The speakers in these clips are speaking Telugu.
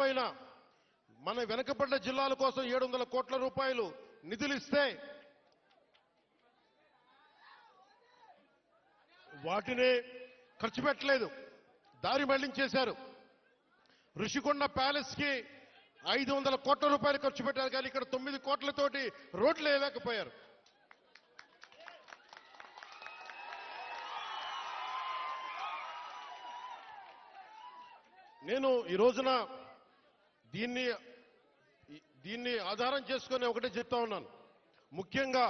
లేకపోయినా మన వెనకబడ్డ జిల్లాల కోసం ఏడు వందల కోట్ల రూపాయలు నిధులు ఇస్తే వాటిని ఖర్చు పెట్టలేదు. దారి మళ్ళించేశారు. ఋషికొండ ప్యాలెస్కి ఐదు వందల కోట్ల రూపాయలు ఖర్చు పెట్టారు కానీ ఇక్కడ తొమ్మిది కోట్లతోటి రోడ్లు వేయలేకపోయారు నేను ఈ రోజున దీన్ని దీన్ని ఆధారం చేసుకొని ఒకటే చెప్తా ఉన్నాను. ముఖ్యంగా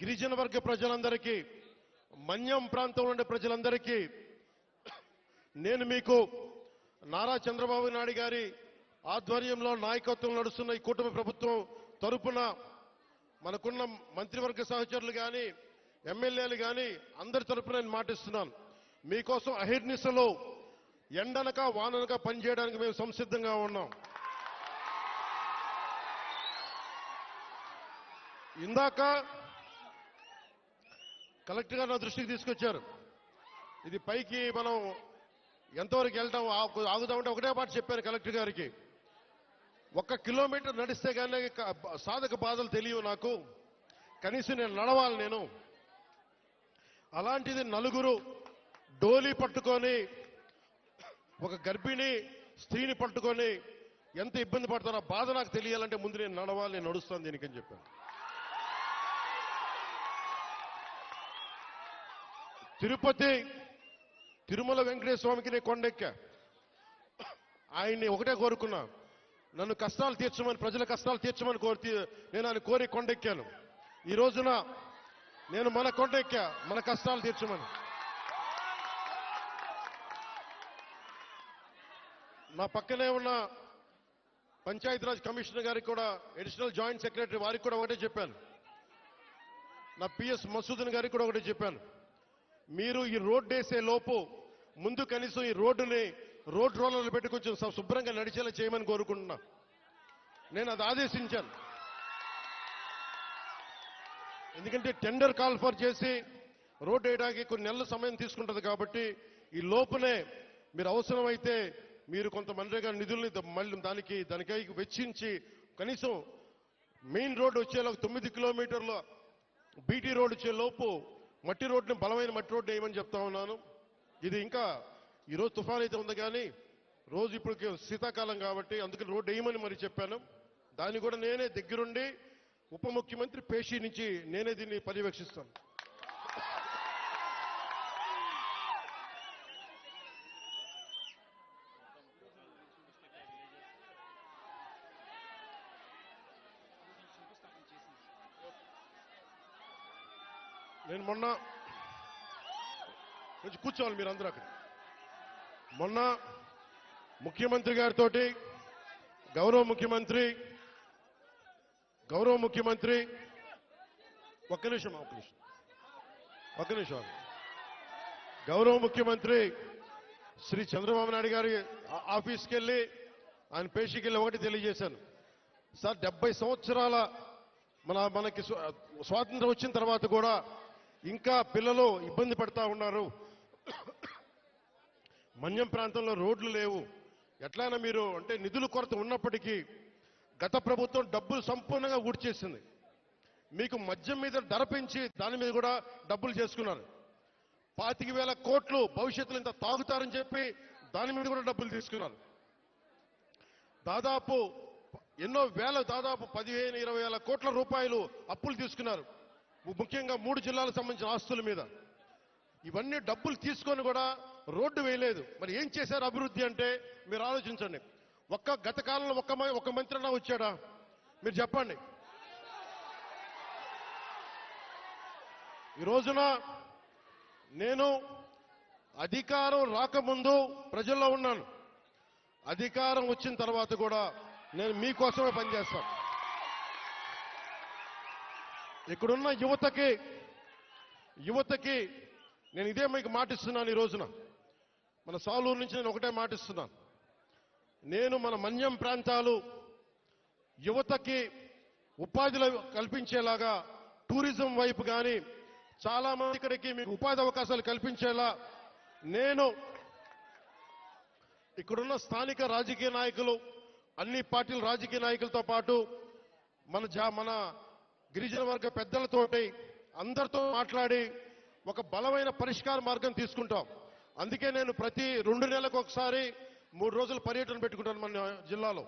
గిరిజన వర్గ ప్రజలందరికీ మన్యం ప్రాంతంలో ఉండే ప్రజలందరికీ నేను మీకు నారా చంద్రబాబు నాయుడు గారి ఆధ్వర్యంలో నాయకత్వం నడుస్తున్న ఈ కూటమి ప్రభుత్వం తరపున మనకున్న మంత్రివర్గ సహచరులు కానీ ఎమ్మెల్యేలు కానీ అందరి తరపున నేను మాటిస్తున్నాను. మీకోసం అహిర్నిశలో ఎండనక వాననక పనిచేయడానికి మేము సంసిద్ధంగా ఉన్నాం. ఇందాక కలెక్టర్ గారు నా దృష్టికి తీసుకొచ్చారు. ఇది పైకి మనం ఎంతవరకు వెళ్ళటం ఆగుదామంటే ఒకటే మాట చెప్పారు కలెక్టర్ గారికి. ఒక్క కిలోమీటర్ నడిస్తే కానీ సాధక బాధలు తెలియవు నాకు. కనీసం నేను నడవాలి నేను. అలాంటిది నలుగురు డోలీ పట్టుకొని ఒక గర్భిణి స్త్రీని పట్టుకొని ఎంత ఇబ్బంది పడుతున్నా బాధ నాకు తెలియాలంటే ముందు నేను నడవాలి నేను నడుస్తాను దీనికని చెప్పాను. తిరుపతి తిరుమల వెంకటేశ్వర స్వామికి నేను కొండెక్కా. ఆయన్ని ఒకటే కోరుకున్నా నన్ను కష్టాలు తీర్చమని ప్రజల కష్టాలు తీర్చమని కోరి నేను ఆయన కోరి కొండెక్కాను. ఈ రోజున నేను మన కొండెక్కా మన కష్టాలు తీర్చమని. నా పక్కనే ఉన్న పంచాయతీరాజ్ కమిషనర్ గారికి కూడా అడిషనల్ జాయింట్ సెక్రటరీ వారికి కూడా ఒకటే చెప్పాను. నా పిఎస్ మసూదన్ గారికి కూడా ఒకటే చెప్పాను. మీరు ఈ రోడ్డు వేసే లోపు ముందు కనీసం ఈ రోడ్డుని రోడ్ రోలర్లు పెట్టి కొంచెం శుభ్రంగా నడిచేలా చేయమని కోరుకుంటున్నా. నేను అది ఆదేశించాను. ఎందుకంటే టెండర్ కాల్ ఫర్ చేసి రోడ్ వేయడానికి కొన్ని నెలల సమయం తీసుకుంటుంది కాబట్టి ఈ లోపునే మీరు అవసరమైతే మీరు కొంత మనరేగా నిధుల్ని మళ్ళీ దానికి దానికై వెచ్చించి కనీసం మెయిన్ రోడ్డు వచ్చేలా తొమ్మిది కిలోమీటర్ల బీటీ రోడ్ వచ్చే లోపు మట్టి రోడ్డుని బలమైన మట్టి రోడ్డు వేయమని చెప్తా ఉన్నాను. ఇది ఇంకా ఈరోజు తుఫాన్ అయితే ఉంది కానీ రోజు ఇప్పుడు శీతాకాలం కాబట్టి అందుకని రోడ్డు వేయమని మరి చెప్పాను. దాన్ని కూడా నేనే దగ్గరుండి ఉప ముఖ్యమంత్రి పేషీ నుంచి నేనే దీన్ని పర్యవేక్షిస్తాను. నేను మొన్న కొంచెం కూర్చోవాలి మీరు అందరూ అక్కడ. మొన్న ముఖ్యమంత్రి గారితో గౌరవ ముఖ్యమంత్రి గౌరవ ముఖ్యమంత్రి ఒక్క నిమిషం ఒక్క నిమిషం. ఒక్క నిమిషం గౌరవ ముఖ్యమంత్రి శ్రీ చంద్రబాబు నాయుడు గారి ఆఫీస్కి వెళ్ళి ఆయన పేషీకి వెళ్ళి ఒకటి తెలియజేశాను. సార్ డెబ్బై సంవత్సరాల మన మనకి స్వాతంత్రం వచ్చిన తర్వాత కూడా ఇంకా పిల్లలు ఇబ్బంది పడతా ఉన్నారు. మన్యం ప్రాంతంలో రోడ్లు లేవు. ఎట్లయినా మీరు అంటే నిధుల కొరత ఉన్నప్పటికీ గత ప్రభుత్వం డబ్బులు సంపూర్ణంగా ఊడ్చేసింది. మీకు మద్యం మీద ధర పెంచి దాని మీద కూడా డబ్బులు చేసుకున్నారు. పాతిక వేల కోట్లు భవిష్యత్తులో ఇంత తాగుతారని చెప్పి దాని మీద కూడా డబ్బులు తీసుకున్నారు. దాదాపు ఎన్నో వేల దాదాపు పదిహేను ఇరవై వేల కోట్ల రూపాయలు అప్పులు తీసుకున్నారు. ముఖ్యంగా మూడు జిల్లాలకు సంబంధించిన ఆస్తుల మీద. ఇవన్నీ డబ్బులు తీసుకొని కూడా రోడ్డు వేయలేదు. మరి ఏం చేశారు అభివృద్ధి అంటే? మీరు ఆలోచించండి. ఒక్క గత కాలంలో ఒక్క ఒక మంత్రినా మంత్రి అన్నా వచ్చాడా? మీరు చెప్పండి. ఈ రోజున నేను అధికారం రాకముందు ప్రజల్లో ఉన్నాను. అధికారం వచ్చిన తర్వాత కూడా నేను మీకోసమే పనిచేస్తాను. ఇక్కడున్న యువతకి యువతకి నేను ఇదే మీకు మాటిస్తున్నాను ఈ రోజున. మన సాలూరు నుంచి నేను ఒకటే మాటిస్తున్నాను. నేను మన మన్యం ప్రాంతాలు యువతకి ఉపాధిలో కల్పించేలాగా టూరిజం వైపు కానీ చాలా మంది ఇక్కడికి మీకు ఉపాధి అవకాశాలు కల్పించేలా నేను ఇక్కడున్న స్థానిక రాజకీయ నాయకులు అన్ని పార్టీల రాజకీయ నాయకులతో పాటు మన జా మన గిరిజన వర్గ పెద్దలతోటి అందరితో మాట్లాడి ఒక బలమైన పరిష్కార మార్గం తీసుకుంటాం. అందుకే నేను ప్రతి రెండు నెలలకు ఒకసారి మూడు రోజులు పర్యటన పెట్టుకుంటాను మన జిల్లాలో.